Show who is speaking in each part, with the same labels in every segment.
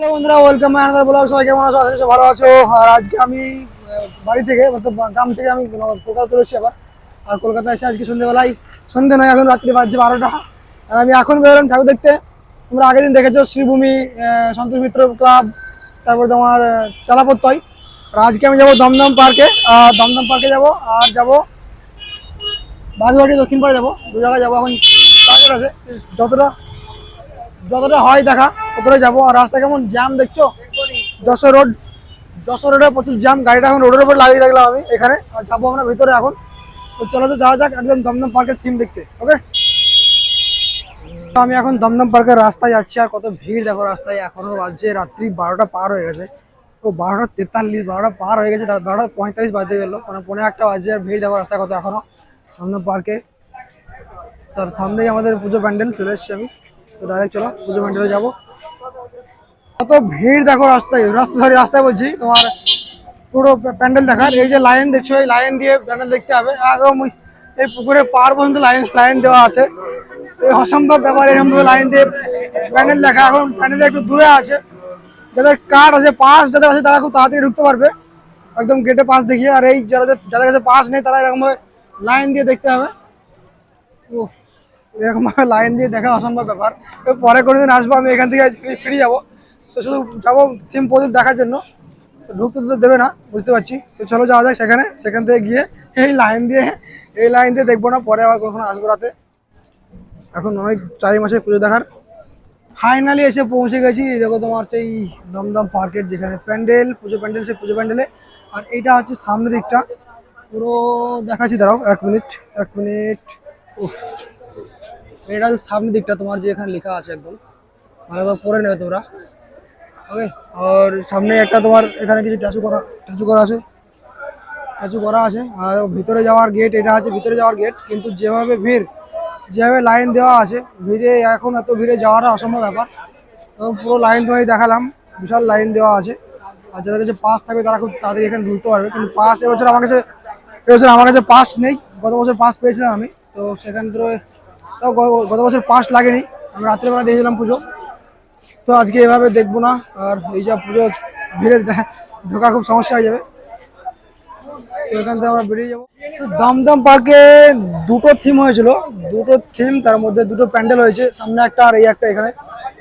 Speaker 1: Hello বন্ধুরা welcome another blog সবাই কেমন আছো? আশা ভালো আছো। আর আজকে আমি বাড়ি থেকে গ্রাম থেকে আমি কলকাতা চলে এসেছি আবার। আর কলকাতায় এসে আজকে সন্ধ্যেবেলায় সন্ধ্যে নয়, এখন রাত্রি বাজছে বারোটা। আর আমি এখন বেরোলাম ঠাকুর দেখতে। তোমরা আগের দিন দেখেছ, শ্রীভূমি সন্তোষ মিত্র ক্লাব তারপর তোমার চালাপত্তয়। আর আজকে আমি যাব দমদম পার্কে। আর দমদম পার্কে যাব, আর যাব বাগুইহাটি দক্ষিণ পাড়ে যাব। দু জায়গায় যাব। এখন আছে, যতটা যতটা হয় দেখা ততটা যাব। আর রাস্তা কেমন? জ্যাম দেখছ? যশোর রোড, যশোর রোডে প্রচুর জ্যাম। গাড়িটা এখন রোডের উপর লাগিয়ে রাখলাম আমি এখানে। আর যাব আমরা ভিতরে এখন। তো চলো তো যাওয়া যাক একদম দমদম পার্কের থিম দেখতে ওকে আমি এখন দমদম পার্কের রাস্তায় যাচ্ছি আর কত ভিড়। দেখো রাস্তায় এখনও বাজছে রাত্রি বারোটা পার হয়ে গেছে। তো বারোটা তেতাল্লিশ, বারোটা পার হয়ে গেছে বারোটা পঁয়তাল্লিশ বাজতে গেলো। মানে পনেরো একটা বাজছে আর ভিড়। দেখো রাস্তায় কত এখনও দমদম পার্কে। তার সামনেই আমাদের পুজো প্যান্ডেল, চলে এসছি আমি। তো ডাইরেক্ট চলো পুজো প্যান্ডেলে যাব কত ভিড় দেখো রাস্তায় রাস্তা সরি রাস্তায় বলছি তোমার পুরো প্যান্ডেল দেখার এই যে লাইন দেখছ এই লাইন দিয়ে প্যান্ডেল দেখতে হবে একদম ওই এই পুকুরে পার পর্যন্ত লাইন লাইন দেওয়া আছে এই অসম্ভব ব্যাপার এরকম ভাবে লাইন দিয়ে প্যান্ডেল দেখা এখন প্যান্ডেল একটু দূরে আছে যাদের কার্ড আছে পাস যাদের আছে তারা খুব তাড়াতাড়ি ঢুকতে পারবে একদম গেটে পাস দেখিয়ে আর এই যাদের যাদের কাছে পাস নেই তারা এরকম লাইন দিয়ে দেখতে হবে উফ, এরকম ভাবে লাইন দিয়ে দেখা অসম্ভব ব্যাপার। তো পরে কোনোদিন আসব, আমি এখান থেকে ফিরে- যাব। তো শুধু যাব থিম প্রদীপ দেখার জন্য। ঢুকতে তো দেবে না, বুঝতে পারছি। তো চলো যাওয়া যাক সেখানে, সেখান থেকে গিয়ে এই লাইন দিয়ে, এই লাইন দিয়ে দেখব না, পরে আবার কখনো আসব রাতে। এখন অনেক চারি মাসে পুজো দেখার। ফাইনালি এসে পৌঁছে গেছি দেখো তোমার সেই দমদম পার্কের যেখানে প্যান্ডেল, পুজো প্যান্ডেল, সেই পুজো প্যান্ডেলে। আর এইটা হচ্ছে সামনের দিকটা। পুরো দেখাচ্ছি, দাঁড়াও, এক মিনিট এক মিনিট এটা হচ্ছে সামনের দিকটা, তোমার যে এখানে লেখা আছে একদম। ভালো করে পড়ে নেবে তোমরা। ওকে আর সামনে একটা তোমার এখানে কিছু ট্যাচু করা ট্যাচু করা আছে। ট্যাচু করা আছে। আর ভিতরে যাওয়ার গেট এটা আছে ভিতরে যাওয়ার গেট কিন্তু যেভাবে ভিড়, যেভাবে লাইন দেওয়া আছে, ভিড়ে এখন এত ভিড়ে যাওয়াটা অসম্ভব ব্যাপার। পুরো লাইন তোমায় দেখালাম। বিশাল লাইন দেওয়া আছে। আর যাদের কাছে পাস থাকবে, তারা খুব তাড়াতাড়ি এখানে ঢুকতে পারবে। কিন্তু পাস এবছর আমার কাছে, এবছর আমার কাছে পাস নেই। গত বছর পাস পেয়েছিলাম আমি। তো সেখান থেকে গত বছর পাস লাগেনি। আমি রাত্রেবেলা দিয়েছিলাম পুজো। তো আজকে এভাবে দেখব না। আর এই যা পুজো ভিড়ে ঢোকা খুব সমস্যা হয়ে যাবে। তো এখান থেকে আমরা বেরিয়ে যাব। দমদম পার্কে দুটো থিম হয়েছিল। দুটো থিম তার মধ্যে দুটো প্যান্ডেল হয়েছে। সামনে একটা আর এই একটা এখানে।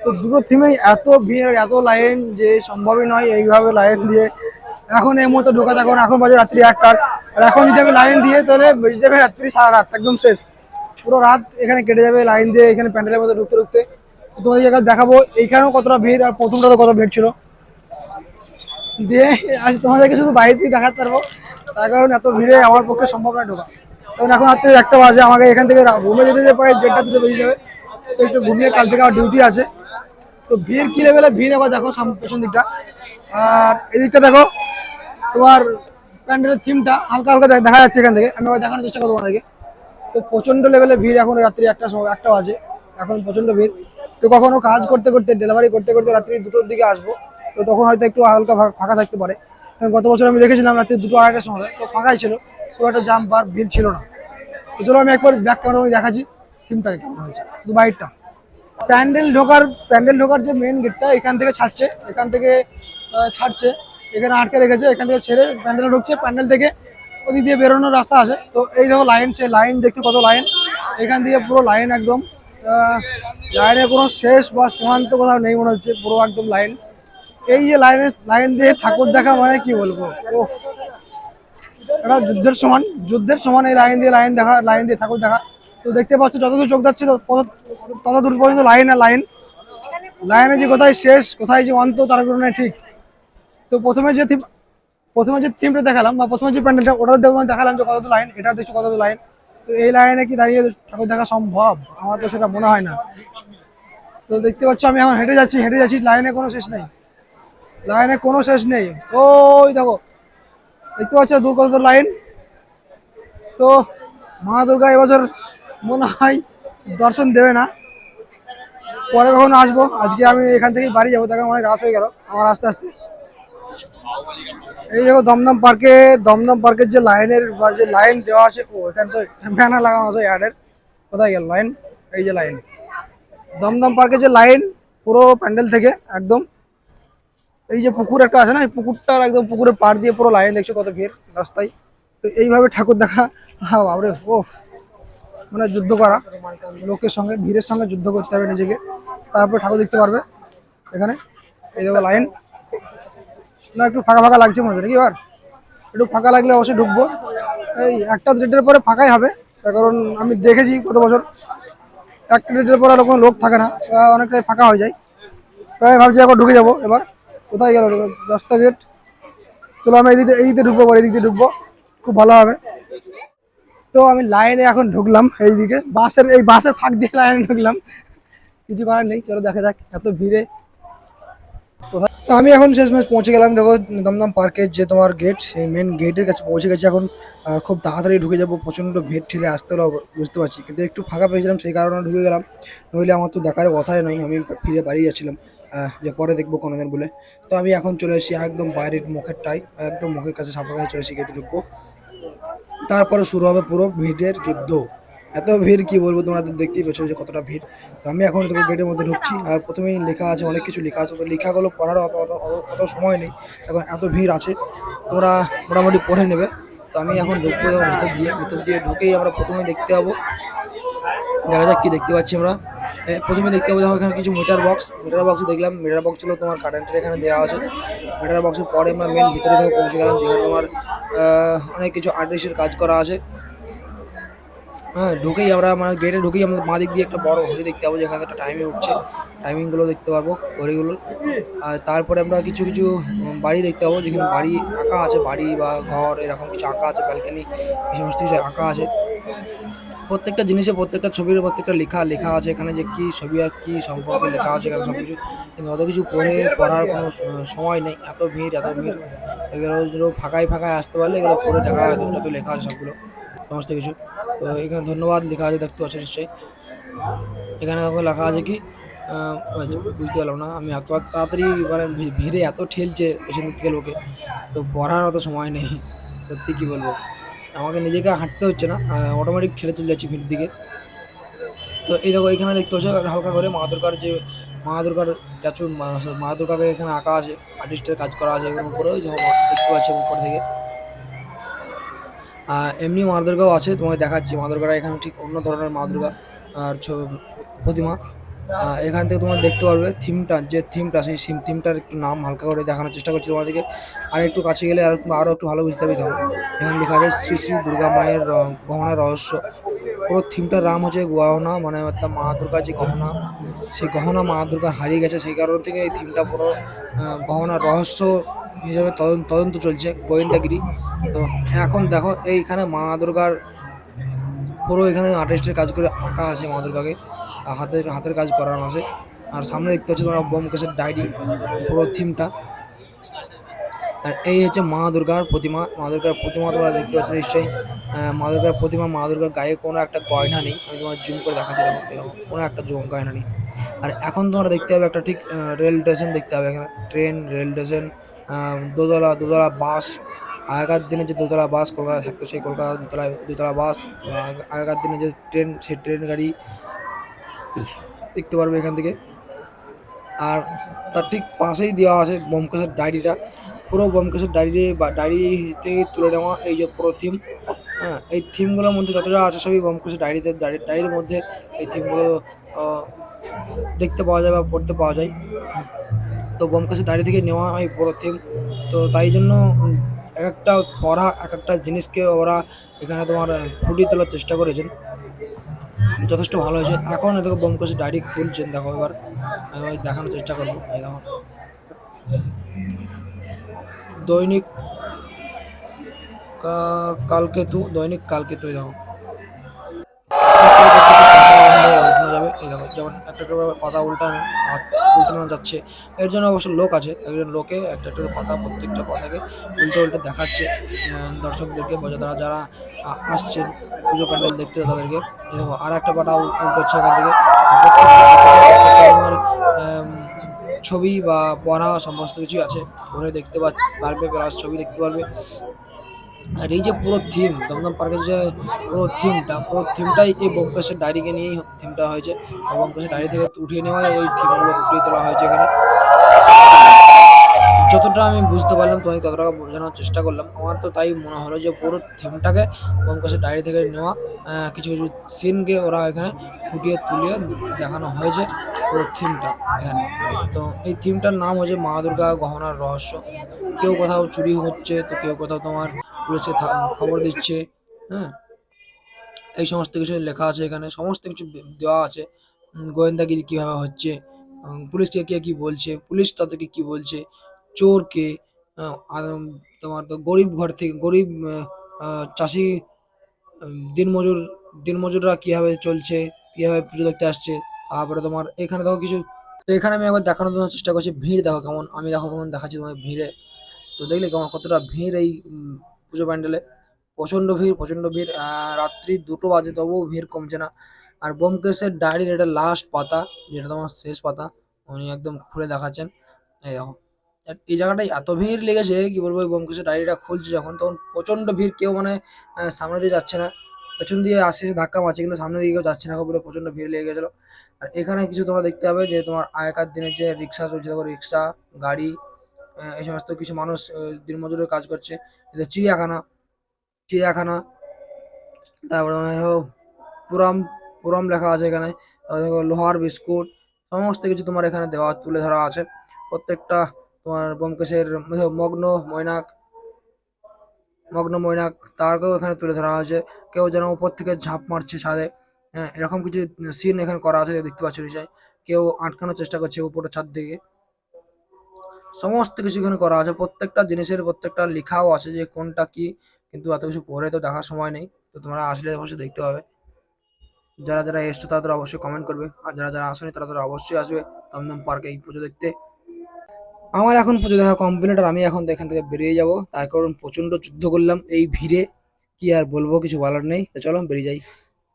Speaker 1: তো দুটো থিমেই এত ভিড় এত লাইন যে সম্ভবই নয় এইভাবে লাইন দিয়ে। এখন এই মুহূর্তে ঢোকা এখন এখন বাজে রাত্রি একটা আর এখন যদি আমি লাইন দিয়ে, তাহলে বেজে যাবে রাত্রি সারা রাত একদম শেষ। পুরো রাত এখানে কেটে যাবে, লাইন দিয়ে এখানে প্যান্ডেলের মধ্যে ঢুকতে ঢুকতে। তোমাদের জায়গায় দেখাবো, এইখানেও কতটা ভিড় আর প্রথমটাতে কত ভিড় ছিল। দিয়ে আজ তোমাদেরকে শুধু বাইরে থেকে দেখাতে পারব, তার কারণ এত ভিড়ে আমার পক্ষে সম্ভব নয় ঢোকা। কারণ এখন রাত্রি একটা বাজে, আমাকে এখান থেকে রুমে যেতে যেতে প্রায় দেড়টা দুটো বেজে যাবে। তো একটু ঘুমিয়ে কাল থেকে আমার ডিউটি আছে। তো ভিড় কি লেভেলে ভিড় এবার দেখো পেছন দিকটা। আর এদিকটা দেখো, তোমার প্যান্ডেলের থিমটা হালকা হালকা দেখা যাচ্ছে এখান থেকে। আমি আবার দেখানোর চেষ্টা করব তোমাদেরকে। তো প্রচণ্ড লেভেলে ভিড় এখন রাত্রি একটা সময় একটা বাজে। এখন প্রচণ্ড ভিড়। তো কখনো কাজ করতে করতে ডেলিভারি করতে করতে রাত্রি দুটোর দিকে আসব। তো তখন হয়তো একটু হালকা ফাঁকা থাকতে পারে। গত বছর আমি দেখেছিলাম রাত্রি দুটো আড়াইটার সময় তো ফাঁকাই ছিল। খুব একটা জাম পার ভিড় ছিল না। তো চলো আমি একবার ব্যাক ক্যামেরা দেখাচ্ছি। থিমটাকে কেমন হয়েছে? শুধু বাইরটা। প্যান্ডেল ঢোকার প্যান্ডেল ঢোকার যে মেন গেটটা এখান থেকে ছাড়ছে। এখান থেকে ছাড়ছে। এখানে আটকে রেখেছে। এখান থেকে ছেড়ে প্যান্ডেল ঢুকছে। প্যান্ডেল থেকে ওদিক দিয়ে বেরোনোর রাস্তা আছে। তো এই দেখো লাইন সে লাইন দেখতে কত লাইন এখান দিয়ে পুরো লাইন একদম। লাইনে কোনো শেষ বা সীমান্ত কোথাও নেই মনে হচ্ছে, পুরো একদম লাইন এই যে লাইনে লাইন দিয়ে ঠাকুর দেখা মানে কি বলব? ও এটা যুদ্ধের সমান যুদ্ধের সমান এই লাইন দিয়ে লাইন দেখা লাইন দিয়ে ঠাকুর দেখা। তো দেখতে পাচ্ছ, যতদূর চোখ যাচ্ছে, তত দূর পর্যন্ত লাইন আর লাইন লাইনে যে কোথায় শেষ, কোথায় যে অন্ত, তার কোনো ঠিক। তো প্রথমে যে প্রথমে যে থিমটা দেখালাম, বা প্রথমে যে প্যান্ডেলটা ওটা দেখলাম দেখালাম যে কত লাইন এটা দেখছি কত লাইন তো এই লাইনে কি দাঁড়িয়ে ঠাকুর দেখা সম্ভব? আমার তো সেটা মনে হয় না। তো দেখতে পাচ্ছ, আমি এখন হেঁটে যাচ্ছি হেঁটে যাচ্ছি লাইনে কোনো শেষ নেই। লাইনে কোনো শেষ নেই। ওই দেখো, দেখতে পাচ্ছ দূর কত লাইন তো মা দুর্গা এবছর মনে হয় দর্শন দেবে না। পরে কখনো আসব। আজকে আমি এখান থেকে বাড়ি যাব, তাকে অনেক রাত হয়ে গেল আমার আস্তে আস্তে।
Speaker 2: এই দেখো দমদম পার্কে, দমদম পার্কের যে লাইনের বা যে লাইন দেওয়া আছে, ও, এখানে তো ব্যানার লাগানো আছে অ্যাডের কোথায় গেল লাইন? এই যে লাইন। দমদম পার্কের যে লাইন, পুরো প্যান্ডেল থেকে একদম। এই যে পুকুর একটা আছে না, এই পুকুরটার একদম পুকুরের পাড় দিয়ে পুরো লাইন দেখছ কত ভিড় রাস্তায়। তো এইভাবে ঠাকুর দেখা হ্যাঁ বাবরে ও মানে যুদ্ধ করা। লোকের সঙ্গে, ভিড়ের সঙ্গে যুদ্ধ করতে হবে নিজেকে। তারপরে ঠাকুর দেখতে পারবে। এখানে, এই দেখো লাইন। না, একটু ফাঁকা ফাঁকা লাগছে মনে নাকি এবার? একটু ফাঁকা লাগলে অবশ্যই ঢুকবো। এই একটা ডেটের পরে ফাঁকাই হবে। কারণ আমি দেখেছি কত বছর। একটা ডেটের পরে আর কোনো লোক থাকে না। অনেকটাই ফাঁকা হয়ে যায়। তাই ভাবছি এখন ঢুকে যাব এবার। কোথায় গেল দশটা গেট চলো আমি এদিকে এইদিকে ঢুকবো, এবার এদিকে ঢুকবো। খুব ভালো হবে। তো আমি লাইনে এখন ঢুকলাম এইদিকে। বাসের এই বাসের ফাঁক দিয়ে লাইনে ঢুকলাম। কিছু করার নেই। চলো দেখা যাক। এত ভিড়ে তো আমি এখন শেষ ম্যাচ পৌঁছে গেলাম। দেখো, দমদম পার্কের যে তোমার গেট সেই মেন গেটের কাছে পৌঁছে গেছি। এখন খুব তাড়াতাড়ি ঢুকে যাব। প্রচণ্ড ভিড় ঠেলে আসতে হলো, বুঝতে পারছি। কিন্তু একটু ফাঁকা পেয়েছিলাম, সেই কারণে ঢুকে গেলাম। নইলে আমার তো দেখার কথাই নয় আমি ফিরে বাড়ি যাচ্ছিলাম। যে পরে দেখব কোনোদিন বলে। তো আমি এখন চলে এসেছি একদম বাইরের মুখেরটাই একদম মুখের কাছে সামনের কাছে চলে এসেছি গেটে ঢুকবো। তারপরে শুরু হবে পুরো ভিড়ের যুদ্ধ। এত ভিড় কি বলব? তোমরা তো দেখতেই পেছো যে কতটা ভিড়। তো আমি এখন দেখো গেটের মধ্যে ঢুকছি আর প্রথমেই লেখা আছে, অনেক কিছু লেখা আছে। তো লেখাগুলো পড়ার অত অত সময় নেই। এখন এত ভিড় আছে। তোমরা মোটামুটি পড়ে নেবে। তো আমি এখন ঢুকবো ভিতর দিয়ে। ভিতর দিয়ে ঢুকেই আমরা প্রথমে দেখতে পাবো। দেখা যাক কি দেখতে পাচ্ছি আমরা। প্রথমে দেখতে পাবো এখানে কিছু মিটার বক্স মিটার বক্স দেখলাম মিটার বক্স ছিল তোমার কারেন্টের এখানে দেওয়া আছে। মিটার বক্সের পরে আমরা মেন ভিতরে থেকে পৌঁছে গেলাম। যেখানে তোমার অনেক কিছু আর্টিস্টের কাজ করা আছে। হ্যাঁ ঢুকেই আমরা মানে গেটে ঢুকেই আমরা বাঁ দিক দিয়ে একটা বড় ঘড়ি দেখতে পাবো, যেখানে একটা টাইমে উঠছে। টাইমিংগুলো দেখতে পাবো ঘড়িগুলো। আর তারপরে আমরা কিছু কিছু বাড়ি দেখতে পাবো, যেখানে বাড়ি আঁকা আছে, বাড়ি বা ঘর, এরকম কিছু আঁকা আছে ব্যালকনি এই সমস্ত কিছু আঁকা আছে। প্রত্যেকটা জিনিসে প্রত্যেকটা ছবির প্রত্যেকটা লেখা লেখা আছে এখানে যে কি ছবি আর কি সম্পর্কে লেখা আছে, এখানে সব কিছু কিন্তু অত কিছু পড়ে, পড়ার কোনো সময় নেই, এত ভিড় এত ভিড়। এগুলো ফাঁকায় ফাঁকায় আসতে পারলে এগুলো পড়ে দেখা যত লেখা আছে সবগুলো, সমস্ত কিছু। তো এখানে ধন্যবাদ, লেখা আছে, দেখতে পাচ্ছি নিশ্চয়ই। এখানে লেখা আছে কি বুঝতে পারলাম না, আমি এত তাড়াতাড়ি মানে ভিড়ে এত ঠেলছে পেছন দিক থেকে লোকে, তো পড়ার অত সময় নেই, সত্যি কি বলব। আমাকে নিজেকে হাঁটতে হচ্ছে না অটোমেটিক ঠেলে চলে যাচ্ছি ভিড় দিকে। তো এই দেখো, এখানে দেখতে পাচ্ছ, হালকা করে মা দুর্গার যে, মা দুর্গার স্ট্যাচু মা দুর্গাকে এখানে আঁকা আছে আর্টিস্টের কাজ করা আছে এখানে উপরে ওই দেখতে পাচ্ছি উপর থেকে। এমনি মা দুর্গাও আছে, তোমাকে দেখাচ্ছি। মা দুর্গাটা এখানে ঠিক অন্য ধরনের মা দুর্গা আর প্রতিমা। এখান থেকে তোমরা দেখতে পারবে থিমটা, যে থিমটা, সেই সিম থিমটার একটু নাম হালকা করে দেখানোর চেষ্টা করছি তোমাদেরকে। আর একটু কাছে গেলে আর আরও একটু ভালো বুঝতে তখন এখানে। লেখা আছে শ্রী শ্রী দুর্গা মায়ের গহনা রহস্য। পুরো থিমটার নাম হচ্ছে গহনা মানে অর্থাৎ মা দুর্গার যে গহনা, সেই গহনা মা দুর্গা হারিয়ে গেছে। সেই কারণ থেকে এই থিমটা পুরো গহনা রহস্য হিসেবে তদন্ত তদন্ত চলছে, গোয়েন্দাগিরি। তো এখন দেখো, এইখানে মা দুর্গার পুরো এখানে আর্টিস্টের কাজ করে আঁকা আছে মা দুর্গাকে। হাতের হাতের কাজ করানো আছে। আর সামনে দেখতে পাচ্ছি তোমরা বোমকেশের ডায়েরি, পুরো থিমটা। আর এই হচ্ছে মা দুর্গার প্রতিমা। মা দুর্গার প্রতিমা তোমরা দেখতে পাচ্ছ নিশ্চয়ই। মা দুর্গার প্রতিমা, মা দুর্গার গায়ে কোনো একটা গয়না নেই। আমি তোমার জুম করে দেখাচ্ছি, দেখো কোনো একটা জু- গয়না নেই। আর এখন তোমরা দেখতে হবে একটা ঠিক রেল স্টেশন দেখতে হবে এখানে। ট্রেন, রেল স্টেশন দোতলা দোতলা বাস, আগেকার দিনে যে দোতলা বাস কলকাতা থাকতো, সেই কলকাতা দোতলা দোতলা বাস আগেকার দিনে যে ট্রেন, সেই ট্রেন গাড়ি দেখতে পারবে এখান থেকে। আর তার ঠিক পাশেই দেওয়া আছে বোমকেশের ডায়েরিটা। পুরো বোমকেশের ডায়েরি, বা ডায়েরি থেকে তুলে নেওয়া এই যে পুরো থিম হ্যাঁ এই থিমগুলোর মধ্যে যতটা আছে সবই বোমকেশের ডায়েরিতে, ডায়েরি- ডায়েরির মধ্যে এই থিমগুলো দেখতে পাওয়া যায় বা পড়তে পাওয়া যায়। তো বোমকেশের ডায়েরি থেকে নেওয়া হয় পুরো থিম তো তাই জন্য এক একটা পড়া, এক একটা জিনিসকে ওরা এখানে তোমার ফুটিয়ে তোলার চেষ্টা করেছেন। যথেষ্ট ভালো হয়েছে। এখন দেখো বোমকেশের ডায়েরি খুলছেন দেখো এবার। দেখানোর চেষ্টা করব, এই দেখো। দৈনিক কালকেতু দৈনিক কালকেতু দেখো। যেমন একটা একটা পাতা উল্টানো উল্টানো যাচ্ছে এর জন্য অবশ্য লোক আছে একজন লোকে একটা একটা পাতা প্রত্যেকটা পাতাকে উল্টে উল্টে দেখাচ্ছে দর্শকদেরকে বা যারা যারা আসছেন পুজো প্যান্ডেল দেখতে তাদেরকে দেখো আর একটা পাতা উল- উল্টোচ্ছে এখান থেকে ছবি বা পড়া সমস্ত কিছুই আছে পড়ে দেখতে পারবে ছবি দেখতে পারবে আর এই যে পুরো থিম দমদম পার্কের যে পুরো থিমটা পুরো থিমটাই এই বোমকেশের ডায়েরিকে নিয়েই থিমটা হয়েছে। বোমকেশের ডায়েরি থেকে উঠিয়ে নেওয়া এই থিমগুলো ফুটিয়ে তোলা হয়েছে এখানে। যতটা আমি বুঝতে পারলাম তোমাকে ততটা বোঝানোর চেষ্টা করলাম। আমার তো তাই মনে হলো যে পুরো থিমটাকে বোমকেশের ডায়েরি থেকে নেওয়া কিছু কিছু সিনকে ওরা এখানে ফুটিয়ে তুলিয়ে দেখানো হয়েছে পুরো থিমটা এখানে। তো এই থিমটার নাম হচ্ছে মা দুর্গা গহনার রহস্য। কেউ কোথাও চুরি হচ্ছে, তো কেউ কোথাও তোমার পুলিশে খবর দিচ্ছে হ্যাঁ? এই সমস্ত কিছু লেখা আছে এখানে সমস্ত কিছু দেওয়া আছে। গোয়েন্দাগিরি কীভাবে হচ্ছে পুলিশকে কে কি বলছে পুলিশ তাদেরকে কি বলছে চোর কে আহ, তোমার তো গরিব ঘর থেকে গরিব চাষি দিনমজুর দিনমজুররা কীভাবে চলছে কীভাবে পুজো দেখতে আসছে তারপরে তোমার এখানে দেখো কিছু তো এখানে আমি একবার দেখানোর জন্য চেষ্টা করছি ভিড় দেখো কেমন আমি দেখো কেমন দেখাচ্ছি তোমার ভিড়ে। তো দেখলে কেমন কতটা ভিড় এই পুজো প্যান্ডেলে। প্রচণ্ড ভিড় প্রচণ্ড ভিড়। রাত্রি দুটো বাজে, তবুও ভিড় কমছে না। আর বোমকেশের ডায়েরির এটা লাস্ট পাতা, যেটা তোমার শেষ পাতা, উনি একদম খুলে দেখাচ্ছেন। এই দেখো। এই জায়গাটায় এত ভিড় লেগেছে, কি বলব, এই বোমকেশের ডায়েরিটা খুলছে যখন, তখন প্রচণ্ড ভিড়, কেউ মানে সামনে দিয়ে যাচ্ছে না। পেছন দিয়ে আসে, ধাক্কা মারছে, কিন্তু সামনে দিয়ে কেউ যাচ্ছে না বলে প্রচণ্ড ভিড় লেগে গেছিল। আর এখানে কিছু তোমরা দেখতে পাবে যে তোমার আগেকার দিনে যে রিক্সা চলছে, দেখো রিক্সা, গাড়ি এই সমস্ত কিছু মানুষ দিনমজুরের কাজ করছে। চিড়িয়াখানা চিড়িয়াখানা, তারপরে পুরাম পুরাম লেখা আছে এখানে। লোহার বিস্কুট, সমস্ত কিছু তোমার এখানে দেওয়া, তুলে ধরা আছে। প্রত্যেকটা তোমার ব্যোমকেশের মগ্ন ময়নাক মগ্ন মৈনাক, তারকেও এখানে তুলে ধরা হয়েছে। কেউ যেন উপর থেকে ঝাঁপ মারছে ছাদে। হ্যাঁ এরকম কিছু সিন এখানে করা আছে, দেখতে পাচ্ছ কেউ আটকানোর চেষ্টা করছে উপরের ছাদ থেকে সমস্ত কিছু এখানে করা আছে। প্রত্যেকটা জিনিসের প্রত্যেকটা লেখাও আছে যে কোনটা কি, কিন্তু এত কিছু পরে তো দেখার সময় নেই। তো তোমরা আসলে অবশ্যই দেখতে পাবে। যারা যারা এসছো তারা অবশ্যই কমেন্ট করবে। আর যারা যারা আসেনি তারা তারা অবশ্যই আসবে দমদম পার্কে এই পুজো দেখতে। আমার এখন পুজো দেখা কমপ্লিট আর আমি এখন এখান থেকে বেরিয়ে যাব। তার কারণ প্রচণ্ড যুদ্ধ করলাম এই ভিড়ে। কি আর বলব, কিছু বলার নেই। তো চলো বেরিয়ে যাই।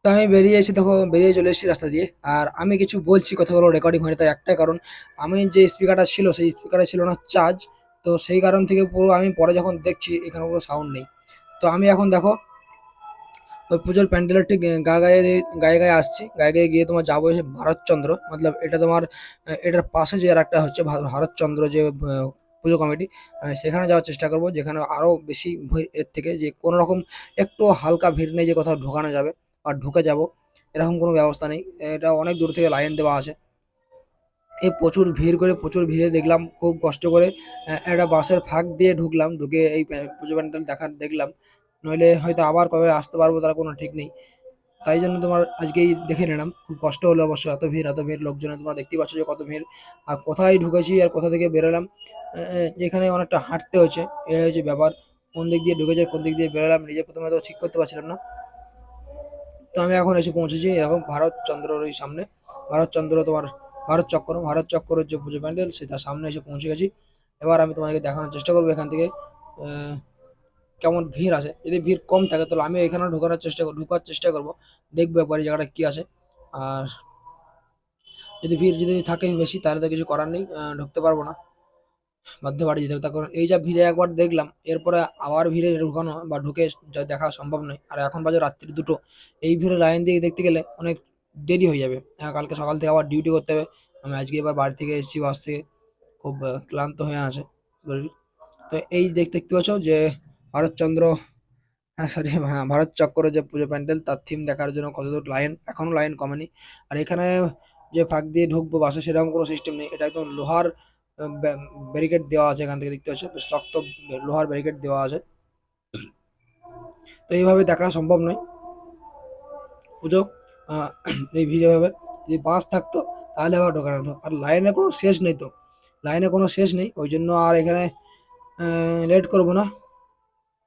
Speaker 2: তো আমি বেরিয়ে এসে দেখো, বেরিয়ে চলে এসেছি রাস্তা দিয়ে। আর আমি কিছু বলছি কথাগুলো রেকর্ডিং হয়নি তার একটাই কারণ, আমি যে স্পিকারটা ছিল, সেই স্পিকারে ছিল না চার্জ তো সেই কারণ থেকে পুরো আমি পরে যখন দেখছি, এখানে পুরো সাউন্ড নেই। তো আমি এখন দেখো, ওই পুজোর প্যান্ডেলের ঠিক গা গায়ে গায়ে গায়ে আসছি। গায়ে গায়ে গিয়ে তোমার যাব এসে ভারতচন্দ্র। মতলব এটা তোমার, এটার পাশে যে আর একটা হচ্ছে ভারতচন্দ্র যে পুজো কমিটি আমি সেখানে যাওয়ার চেষ্টা করব। যেখানে আরও বেশি ভিড় এর থেকে যে কোনো রকম একটু হালকা ভিড় নেই যে কোথাও ঢোকানো যাবে। আর ঢুকে যাব, এরকম কোনো ব্যবস্থা নেই। এটা অনেক দূর থেকে লাইন দেওয়া আছে। এই প্রচুর ভিড় করে প্রচুর ভিড়ে দেখলাম, খুব কষ্ট করে একটা বাসের ফাঁক দিয়ে ঢুকলাম, ঢুকে এই পুজো প্যান্ডেল দেখার দেখলাম। নইলে হয়তো আবার কবে আসতে পারব তার কোনো ঠিক নেই। তাই জন্য তোমার আজকেই দেখে নিলাম, খুব কষ্ট হলো অবশ্য এত ভিড় এত ভিড়, লোকজনে তোমরা দেখতেই পাচ্ছ যে কত ভিড়। আর কোথায় ঢুকেছি আর কোথা থেকে বেরোলাম যেখানে অনেকটা হাঁটতে হয়েছে এই হচ্ছে ব্যাপার। কোন দিক দিয়ে ঢুকেছে, কোন দিক দিয়ে বেরোলাম, নিজে প্রথমে তো ঠিক করতে পারছিলাম না। তো আমি এখন এসে পৌঁছেছি। এখন ভারত চন্দ্রর ওই সামনে। ভারত চন্দ্র তোমার, ভারত চক্র, ভারত চক্রের যে পুজো প্যান্ডেল সেটার সামনে এসে পৌঁছে গেছি। এবার আমি তোমাদেরকে দেখানোর চেষ্টা করব এখান থেকে। কেমন ভিড় আছে। যদি ভিড় কম থাকে, তাহলে আমি এখানে ঢোকানোর চেষ্টা করব ঢোকার চেষ্টা করব। দেখব একবার এই জায়গাটা কি আছে। আর যদি ভিড় যদি থাকে বেশি, তাহলে তো কিছু করার নেই। ঢুকতে পারব না। বাধ্য বাড়ি যেতে হবে। তার কারণ এই যা ভিড়ে একবার দেখলাম এরপরে আবার ভিড়ে ঢুকানো বা ঢুকে যা দেখা সম্ভব নয়। আর এখন বাজে রাত্রি দুটো। এই ভিড়ে লাইন দিয়ে দেখতে গেলে অনেক দেরি হয়ে যাবে। আহ, কালকে সকাল থেকে আবার ডিউটি করতে হবে। আমি আজকে এবার বাড়ি থেকে এসেছি বাস থেকে। খুব ক্লান্ত হয়ে আছে তো এই দেখতে দেখতে পাচ্ছ যে ভারতচন্দ্র হ্যাঁ সরি হ্যাঁ ভারত চক্র যে পুজো প্যান্ডেল তার থিম দেখার জন্য কতদূর লাইন এখনও লাইন কমেনি। আর এখানে যে ফাঁক দিয়ে ঢুকবো বাসে সেরকম কোনো সিস্টেম নেই। এটা একদম লোহার ব্যারিকেড দেওয়া আছে এখান থেকে দেখতে পাচ্ছ, বেশ শক্ত লোহার ব্যারিকেড দেওয়া আছে। তো এইভাবে দেখা সম্ভব নয়। পুজো এই ভিড় ভাবে যদি বাস থাকতো, তাহলে আবার ঢোকানো হতো। আর লাইনে কোনো শেষ নেই তো। লাইনে কোনো শেষ নেই। ওই জন্য আর এখানে লেট করব না।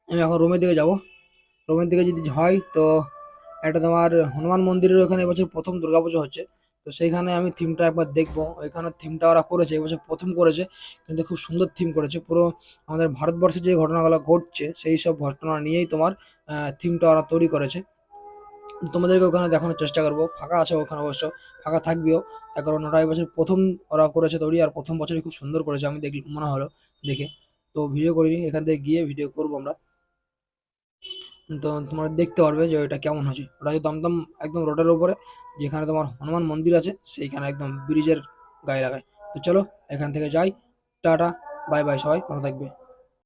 Speaker 2: আমি এখন রুমের দিকে যাব। রুমের দিকে যদি হয়, তো একটা তোমার হনুমান মন্দিরের ওখানে এবছর প্রথম দুর্গাপুজো হচ্ছে। তো সেইখানে আমি থিমটা একবার দেখব। ওইখানে থিমটা ওরা করেছে এবছর প্রথম করেছে, কিন্তু খুব সুন্দর থিম করেছে। পুরো আমাদের ভারতবর্ষে যে ঘটনাগুলো ঘটছে, সেই সব ঘটনা নিয়েই তোমার থিমটা ওরা তৈরি করেছে। তোমাদেরকে ওখানে দেখানোর চেষ্টা করব। ফাঁকা আছে ওখানে অবশ্য, ফাঁকা থাকবেও। তার কারণ ওরা এই বছর প্রথম ওরা করেছে তৈরি, আর প্রথম বছরই খুব সুন্দর করেছে, আমি দেখি মনে হলো, দেখে। তো ভিডিও করিনি, এখান থেকে গিয়ে ভিডিও করব আমরা। তো তোমরা দেখতে পারবে যে ওইটা কেমন হয়েছে। ওটা হচ্ছে দমদম একদম রোডের উপরে, যেখানে তোমার হনুমান মন্দির আছে, সেইখানে একদম ব্রিজের গায়ে লাগায়। তো চলো এখান থেকে যাই। টাটা, বাই বাই সবাই, ভালো থাকবে।